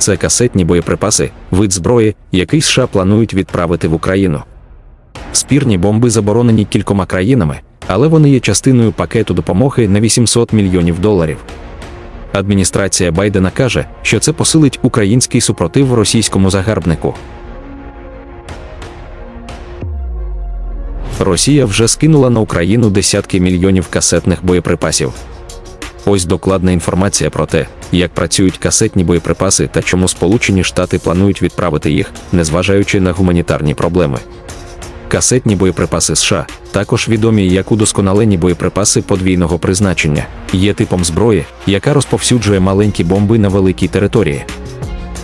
Це касетні боєприпаси, вид зброї, який США планують відправити в Україну. Спірні бомби заборонені кількома країнами, але вони є частиною пакету допомоги на 800 мільйонів доларів. Адміністрація Байдена каже, що це посилить український супротив російському загарбнику. Росія вже скинула на Україну десятки мільйонів касетних боєприпасів. Ось докладна інформація про те, як працюють касетні боєприпаси та чому Сполучені Штати планують відправити їх, незважаючи на гуманітарні проблеми. Касетні боєприпаси США, також відомі як удосконалені боєприпаси подвійного призначення, є типом зброї, яка розповсюджує маленькі бомби на великій території.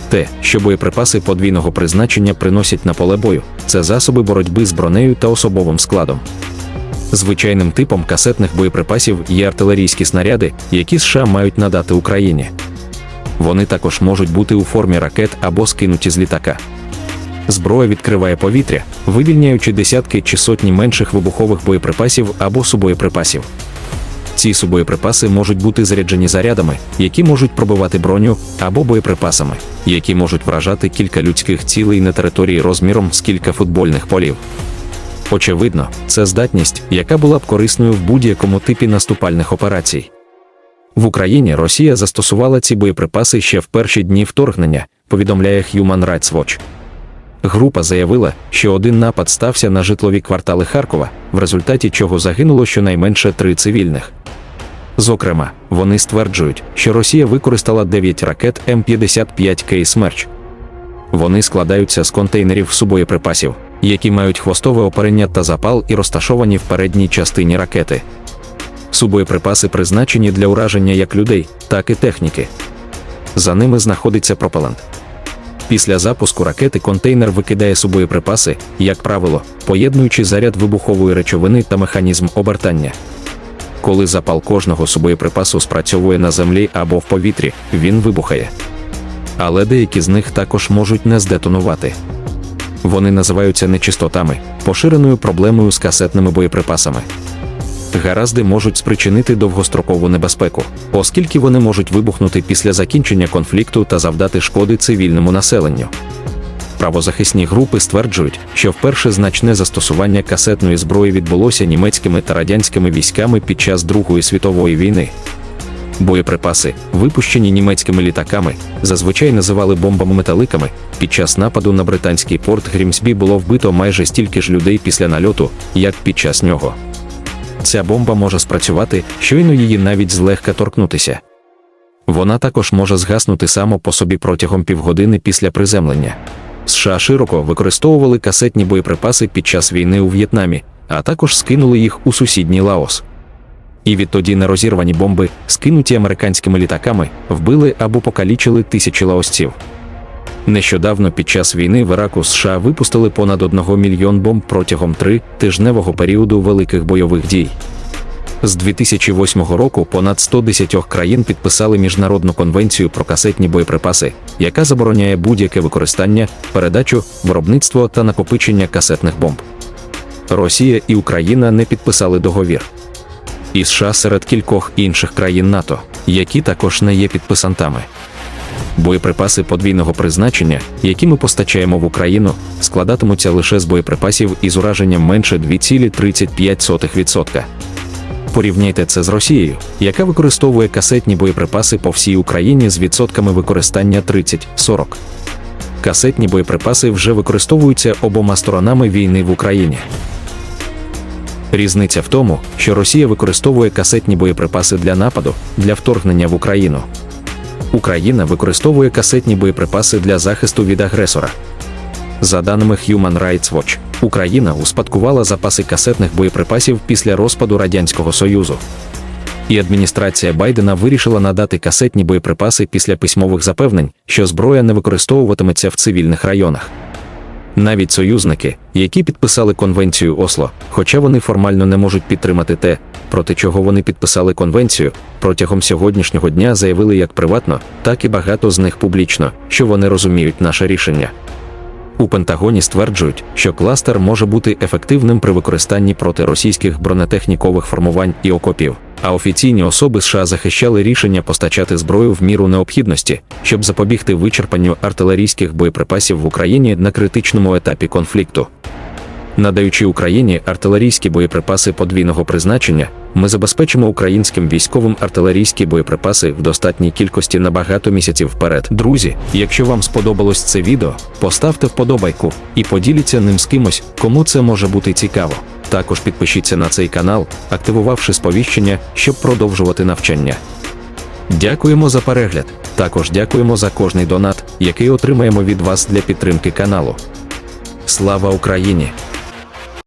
Те, що боєприпаси подвійного призначення приносять на поле бою, це засоби боротьби з бронею та особовим складом. Звичайним типом касетних боєприпасів є артилерійські снаряди, які США мають надати Україні. Вони також можуть бути у формі ракет або скинуті з літака. Зброя відкриває повітря, вивільняючи десятки чи сотні менших вибухових боєприпасів або субоєприпасів. Ці субоєприпаси можуть бути заряджені зарядами, які можуть пробивати броню, або боєприпасами, які можуть вражати кілька людських цілей на території розміром з кілька футбольних полів. Очевидно, це здатність, яка була б корисною в будь-якому типі наступальних операцій. В Україні Росія застосувала ці боєприпаси ще в перші дні вторгнення, повідомляє Human Rights Watch. Група заявила, що один напад стався на житлові квартали Харкова, в результаті чого загинуло щонайменше три цивільних. Зокрема, вони стверджують, що Росія використала 9 ракет М55К «Смерч». Вони складаються з контейнерів субоєприпасів, які мають хвостове оперення та запал і розташовані в передній частині ракети. Субоєприпаси призначені для ураження як людей, так і техніки. За ними знаходиться пропелант. Після запуску ракети контейнер викидає субоєприпаси, як правило, поєднуючи заряд вибухової речовини та механізм обертання. Коли запал кожного субоєприпасу спрацьовує на землі або в повітрі, він вибухає. Але деякі з них також можуть не здетонувати. Вони називаються нечистотами, поширеною проблемою з касетними боєприпасами. Гаразди можуть спричинити довгострокову небезпеку, оскільки вони можуть вибухнути після закінчення конфлікту та завдати шкоди цивільному населенню. Правозахисні групи стверджують, що вперше значне застосування касетної зброї відбулося німецькими та радянськими військами під час Другої світової війни. Боєприпаси, випущені німецькими літаками, зазвичай називали бомбами-металиками. Під час нападу на британський порт Грімсбі було вбито майже стільки ж людей після нальоту, як під час нього. Ця бомба може спрацювати, щойно її навіть злегка торкнутися. Вона також може згаснути само по собі протягом півгодини після приземлення. США широко використовували касетні боєприпаси під час війни у В'єтнамі, а також скинули їх у сусідній Лаос. І відтоді нерозірвані бомби, скинуті американськими літаками, вбили або покалічили тисячі лаосців. Нещодавно під час війни в Іраку США випустили понад 1 мільйон бомб протягом три тижневого періоду великих бойових дій. З 2008 року понад 110 країн підписали міжнародну конвенцію про касетні боєприпаси, яка забороняє будь-яке використання, передачу, виробництво та накопичення касетних бомб. Росія і Україна не підписали договір. І США серед кількох інших країн НАТО, які також не є підписантами. Боєприпаси подвійного призначення, які ми постачаємо в Україну, складатимуться лише з боєприпасів із ураженням менше 2,35%. Порівняйте це з Росією, яка використовує касетні боєприпаси по всій Україні з відсотками використання 30-40. Касетні боєприпаси вже використовуються обома сторонами війни в Україні. Різниця в тому, що Росія використовує касетні боєприпаси для нападу, для вторгнення в Україну. Україна використовує касетні боєприпаси для захисту від агресора. За даними Human Rights Watch, Україна успадкувала запаси касетних боєприпасів після розпаду Радянського Союзу. І адміністрація Байдена вирішила надати касетні боєприпаси після письмових запевнень, що зброя не використовуватиметься в цивільних районах. Навіть союзники, які підписали конвенцію Осло, хоча вони формально не можуть підтримати те, проти чого вони підписали конвенцію, протягом сьогоднішнього дня заявили як приватно, так і багато з них публічно, що вони розуміють наше рішення. У Пентагоні стверджують, що кластер може бути ефективним при використанні проти російських бронетехнікових формувань і окопів. А офіційні особи США захищали рішення постачати зброю в міру необхідності, щоб запобігти вичерпанню артилерійських боєприпасів в Україні на критичному етапі конфлікту. Надаючи Україні артилерійські боєприпаси подвійного призначення, ми забезпечимо українським військовим артилерійські боєприпаси в достатній кількості на багато місяців вперед. Друзі, якщо вам сподобалось це відео, поставте вподобайку і поділіться ним з кимось, кому це може бути цікаво. Також підпишіться на цей канал, активувавши сповіщення, щоб продовжувати навчання. Дякуємо за перегляд. Також дякуємо за кожний донат, який отримаємо від вас для підтримки каналу. Слава Україні!